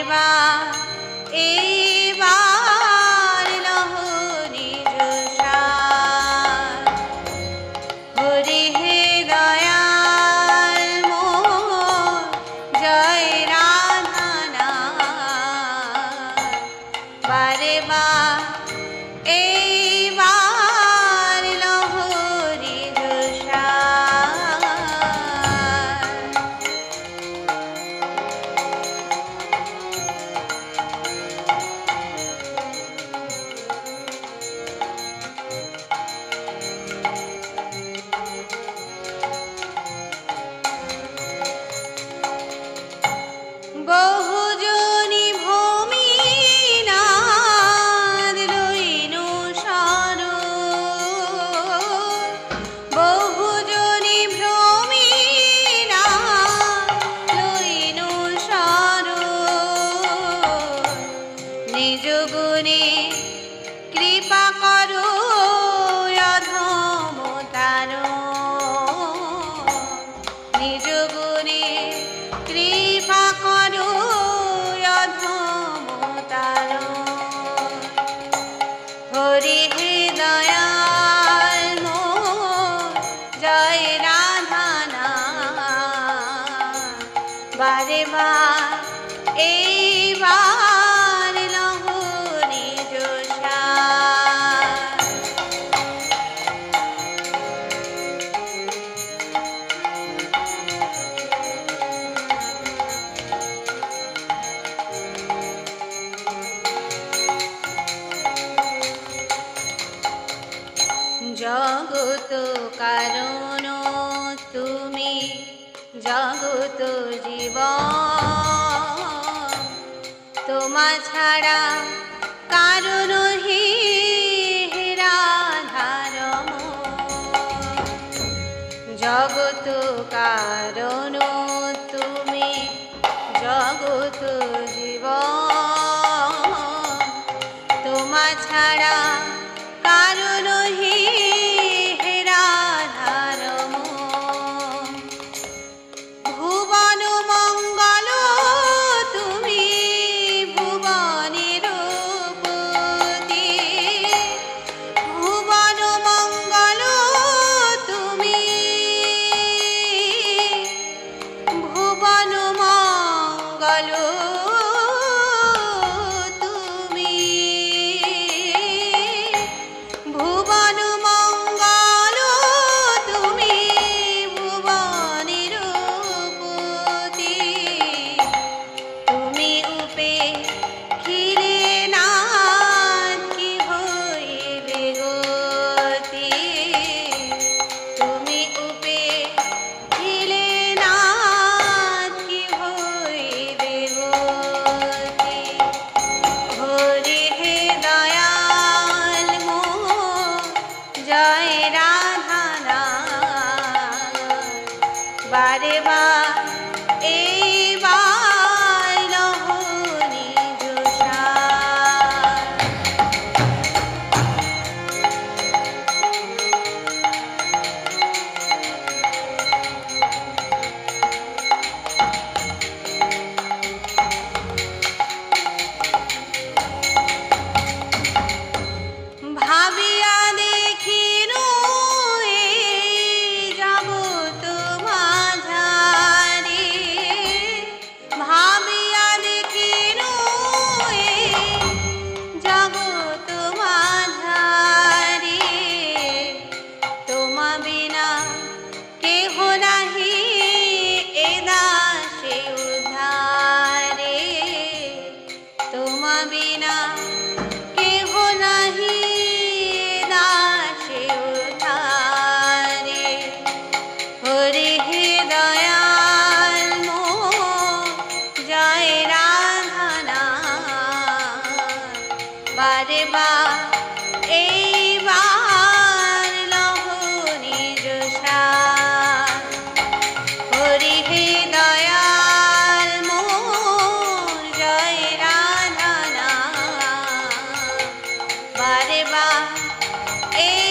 সেবা এইবার লহরি হরি হে দয়াল মোর জয় রাধানা বারে বার বারে মা এইবার লহনি যোশা জগত কারণ জগত জীব তোমা ছাড়া কারণ হে রাধারম জগত কারণ তুমি জগত জীব তোমা ছাড়া কেহ না বারে বা এই